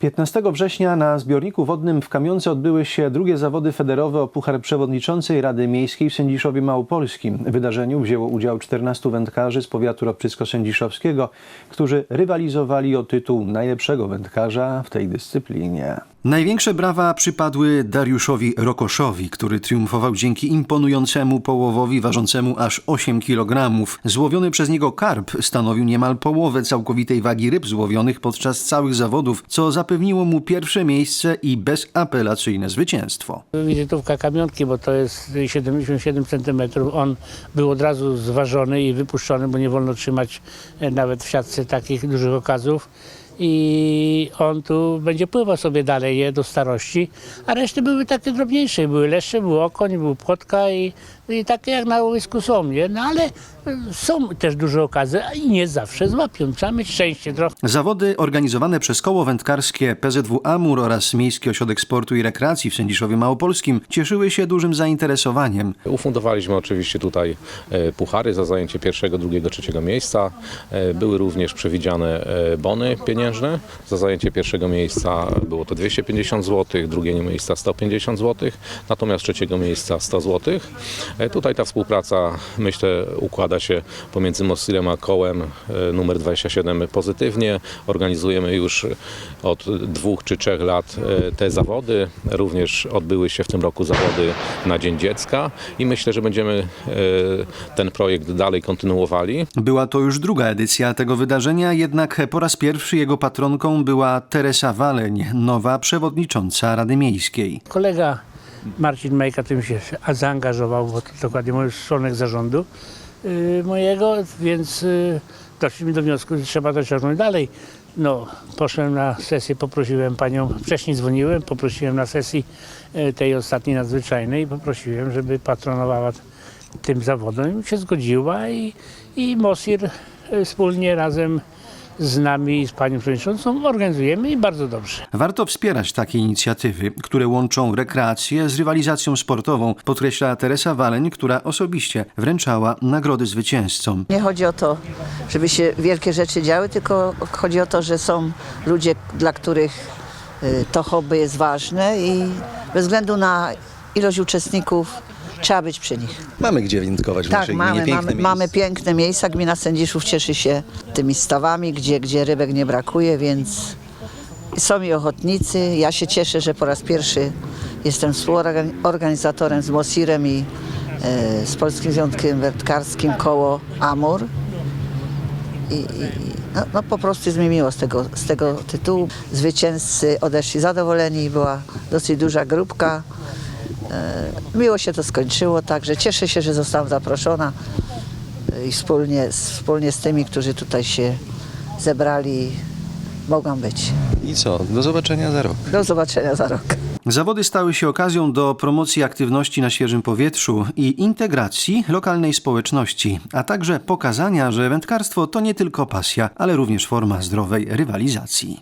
15 września na zbiorniku wodnym w Kamionce odbyły się drugie zawody federowe o Puchar Przewodniczącej Rady Miejskiej w Sędziszowie Małopolskim. W wydarzeniu wzięło udział 14 wędkarzy z powiatu ropczycko-sędziszowskiego, którzy rywalizowali o tytuł najlepszego wędkarza w tej dyscyplinie. Największe brawa przypadły Dariuszowi Rokoszowi, który triumfował dzięki imponującemu połowowi ważącemu aż 8 kg. Złowiony przez niego karp stanowił niemal połowę całkowitej wagi ryb złowionych podczas całych zawodów, co zapewniło mu pierwsze miejsce i bezapelacyjne zwycięstwo. Wizytówka kamionki, bo to jest 77 cm. On był od razu zważony i wypuszczony, bo nie wolno trzymać e, nawet w siatce takich dużych okazów. I on tu będzie pływał sobie dalej je, do starości, a reszty były takie drobniejsze. Były leszcze, był okoń, był płotka i, i takie jak na łowisku są, nie? No ale e, są też duże okazy a i nie zawsze złapią. Trzeba mieć szczęście trochę. Zawody organizowane przez koło wędkarskie PZW Amur oraz Miejski Ośrodek Sportu i Rekreacji w Sędziszowie Małopolskim cieszyły się dużym zainteresowaniem. Ufundowaliśmy oczywiście tutaj e, puchary za zajęcie pierwszego, drugiego, trzeciego miejsca. E, Były również przewidziane e, bony pieniężne. Za zajęcie pierwszego miejsca było to 250 zł, drugiego miejsca 150 zł, natomiast trzeciego miejsca 100 zł. E, Tutaj ta współpraca myślę układa się pomiędzy Mossilem a kołem e, numer 27 pozytywnie. Organizujemy już od dwóch czy trzech lat e, te zawody. Również odbyły się w tym roku zawody na Dzień Dziecka i myślę, że będziemy ten projekt dalej kontynuowali. Była to już druga edycja tego wydarzenia, jednak po raz pierwszy jego patronką była Teresa Waleń, nowa przewodnicząca Rady Miejskiej. Kolega Marcin Majka tym się zaangażował, bo to dokładnie mój członek zarządu yy, mojego, więc yy, doszliśmy do wniosku, że trzeba to ciągnąć dalej. No, poszedłem na sesję, poprosiłem panią, wcześniej dzwoniłem, poprosiłem na sesji yy, tej ostatniej nadzwyczajnej, poprosiłem, żeby patronowała tym zawodem. się zgodziła i, i Mosir yy, wspólnie razem z nami i z panią przewodniczącą organizujemy i bardzo dobrze. Warto wspierać takie inicjatywy, które łączą rekreację z rywalizacją sportową, podkreśla Teresa Waleń, która osobiście wręczała nagrody zwycięzcom. Nie chodzi o to, żeby się wielkie rzeczy działy, tylko chodzi o to, że są ludzie, dla których y, to hobby jest ważne i bez względu na ilość uczestników trzeba być przy nich. Mamy gdzie wędkować w Tak, naszej mamy, gminie. Piękne mamy, miejsce. mamy piękne miejsca. Gmina Sędziszów cieszy się tymi stawami, gdzie, gdzie rybek nie brakuje, więc są i ochotnicy. Ja się cieszę, że po raz pierwszy jestem współorganizatorem z Mosirem i e, z Polskim Związkiem Wędkarskim koło Amur. I, i, no, no po prostu jest mi miło z tego, z tego tytułu. Zwycięzcy odeszli zadowoleni, była dosyć duża grupka. E, Miło się to skończyło, także cieszę się, że zostałam zaproszona e, i wspólnie, z- wspólnie z tymi, którzy tutaj się zebrali, mogłam być. I co? Do zobaczenia za rok. Do zobaczenia za rok. Zawody stały się okazją do promocji aktywności na świeżym powietrzu i integracji lokalnej społeczności, a także pokazania, że wędkarstwo to nie tylko pasja, ale również forma zdrowej rywalizacji.